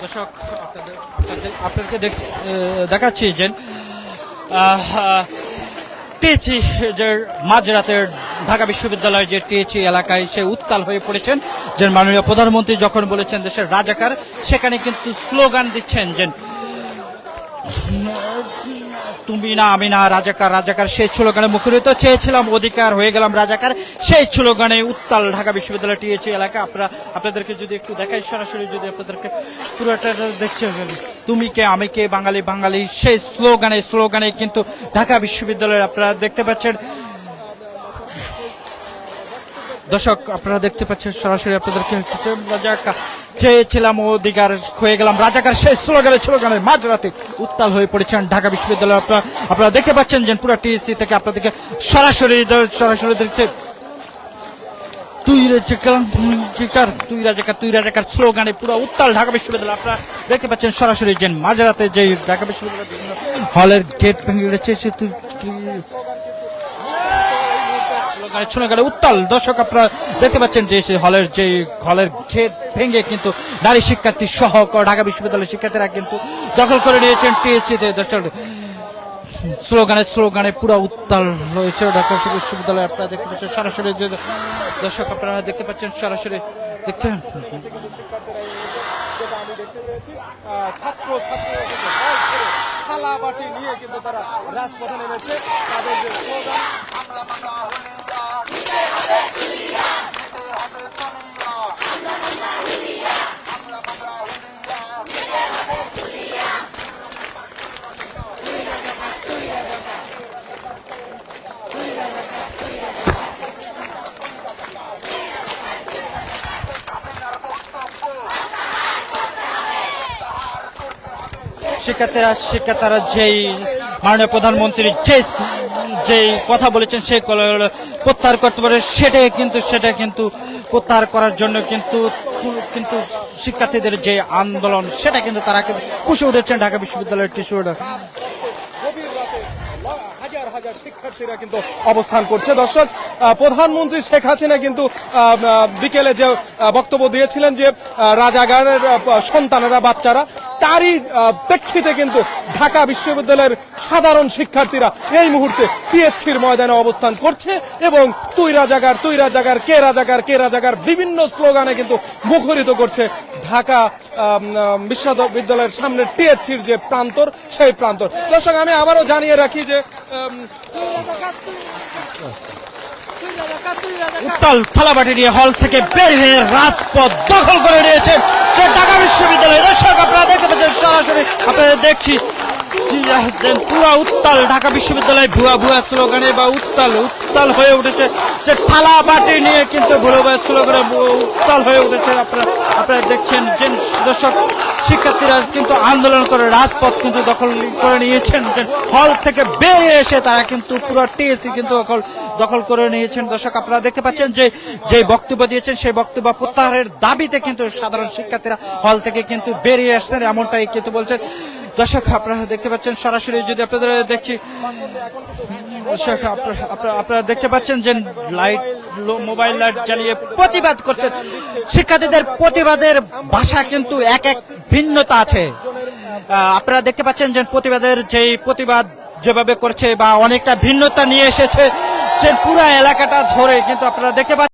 দর্শক, আপনাদের আপনাদের- আপনাদেরকে দেখ- দেখাচ্ছি যে টিএচি যে মাঝরাতের ঢাকা বিশ্ববিদ্যালয়ের যে টিএচি এলাকায় সে উত্তাল হয়ে পড়েছেন, যে মাননীয় প্রধানমন্ত্রী যখন বলেছেন দেশের রাজাকার, সেখানে কিন্তু স্লোগান দিচ্ছেন যে তুমি না, আমি না, রাজাকার রাজাকার, সেই স্লোগানে মুখরিত চেয়েছিলাম, অধিকার হয়ে গেলাম রাজাকার। সেই স্লোগানে উত্তাল ঢাকা বিশ্ববিদ্যালয় টিএচি এলাকা। আপনারা, আপনাদেরকে যদি একটু দেখাই, সরাসরি যদি আপনাদেরকে পুরোটা দেখছে তুমি কে, আমি কে, বাঙালি বাঙালি, সেই স্লোগানে স্লোগানে কিন্তু ঢাকা বিশ্ববিদ্যালয়ের আপনারা দেখতে পাচ্ছেন। দর্শক, আপনারা দেখতে পাচ্ছেন সরাসরি আপনাদেরকে রাজাকার। চেয়েছিলাম অধিকার হয়ে গেলাম রাজাকার। সেই স্লোগানে, স্লোগানের মাঝরাতে উত্তাল হয়ে পড়েছেন ঢাকা বিশ্ববিদ্যালয় আপনারা আপনারা দেখতে পাচ্ছেন যে পুরো টিএসসি থেকে আপনাদেরকে সরাসরি সরাসরি দেখতে তুই রাজাকার তুই রাজাকার তুই রাজাকার স্লোগানে পুরো উত্তাল ঢাকা বিশ্ববিদ্যালয়। আপনারা পাচ্ছেন সরাসরি যে মাঝরাতে যে ঢাকা বিশ্ববিদ্যালয় বিভিন্ন হলের গেট ভেঙে গেছে তুই স্লোগানে স্লোগানে উত্তাল। দর্শক আপনারা দেখতে পাচ্ছেন যে হলের যে হলের গেট ভেঙে কিন্তু নারী শিক্ষার্থী সহ ঢাকা বিশ্ববিদ্যালয়ের শিক্ষার্থীরা কিন্তু দখল করে নিয়েছেন টিএসসি তে দর্শক, স্লোগানে স্লোগানে পুরো উত্তাল রয়েছে ঢাকা বিশ্ববিদ্যালয়ে। আপনারা দেখতে পাচ্ছেন সরাসরি যে দর্শক আপনারা দেখতে পাচ্ছেন সরাসরি দেখতে ছাত্র বাটি নিয়ে কিন্তু তারা রাজপথে নেমেছে। তাদের যে স্লোগান, আমরা শিক্ষার্থীরা শিক্ষার্থীরা যেই মাননীয় প্রধানমন্ত্রী যে যেই কথা বলেছেন, সেই প্রত্যাহার করতে পারে, সেটাই কিন্তু, সেটা কিন্তু প্রত্যাহার করার জন্য কিন্তু কিন্তু শিক্ষার্থীদের যে আন্দোলন, সেটা কিন্তু তারা পুষে উঠেছেন ঢাকা বিশ্ববিদ্যালয়ের হাজার শিক্ষার্থীরা কিন্তু অবস্থান করছে। দর্শক প্রধানমন্ত্রী শেখ হাসিনা কিন্তু বিকেলে যে বক্তব্য দিয়েছিলেন যে রাজাগারের সন্তানেরা, বাচ্চারা তারই প্রেক্ষিতে কিন্তু ঢাকা বিশ্ববিদ্যালয়ের সাধারণ শিক্ষার্থীরা এই মুহূর্তে পিএইচসির ময়দানে অবস্থান করছে এবং তুই রাজাগার তুই রাজাগার কে রাজাগার কে রাজাগার বিভিন্ন স্লোগানে কিন্তু মুখরিত করছে ঢাকা বিশ্ববিদ্যালয়ের সামনে টিএসসির যে প্রান্তর, সেই প্রান্তর। দর্শক, আমি আবারও জানিয়ে রাখি যে উত্তাল থালাবাটি নিয়ে হল থেকে বের হয়ে রাজপথ দখল করে নিয়েছেন সে ঢাকা বিশ্ববিদ্যালয় দর্শক আপনারা দেখতে পাচ্ছেন সরাসরি আপনাদের দেখছি পুরো উত্তাল, ঢাকা বিশ্ববিদ্যালয় ভুয়া ভুয়া স্লোগানে বা উত্তাল উত্তাল হয়ে উঠেছে যে থালা বাটি নিয়ে কিন্তু ভুলো ভুয়া স্লোগানে উত্তাল হয়ে উঠেছে। আপনারা আপনারা দেখছেন যে দর্শক, শিক্ষার্থীরা কিন্তু আন্দোলন করে, রাজপথ কিন্তু দখল করে নিয়েছেন। হল থেকে বেরিয়ে এসে তারা কিন্তু পুরো টিএসি কিন্তু দখল দখল করে নিয়েছেন। দর্শক, আপনারা দেখতে পাচ্ছেন যে যে বক্তব্য দিয়েছেন, সেই বক্তব্য প্রত্যাহারের দাবিতে কিন্তু সাধারণ শিক্ষার্থীরা হল থেকে কিন্তু বেরিয়ে আসছেন এমনটাই কিন্তু বলছেন দর্শক, আপনারা দেখতে পাচ্ছেন সরাসরি যদি আপনাদের দেখছি আপনারা দেখতে পাচ্ছেন যে লাইট মোবাইল লাইট জ্বালিয়ে প্রতিবাদ করছেন। শিক্ষার্থীদের প্রতিবাদের ভাষা কিন্তু এক এক ভিন্নতা আছে। আপনারা দেখতে পাচ্ছেন যে প্রতিবাদের যেই প্রতিবাদ যেভাবে করছে বা অনেকটা ভিন্নতা নিয়ে এসেছে, যে পুরো এলাকাটা ধরে কিন্তু আপনারা দেখতে পাচ্ছেন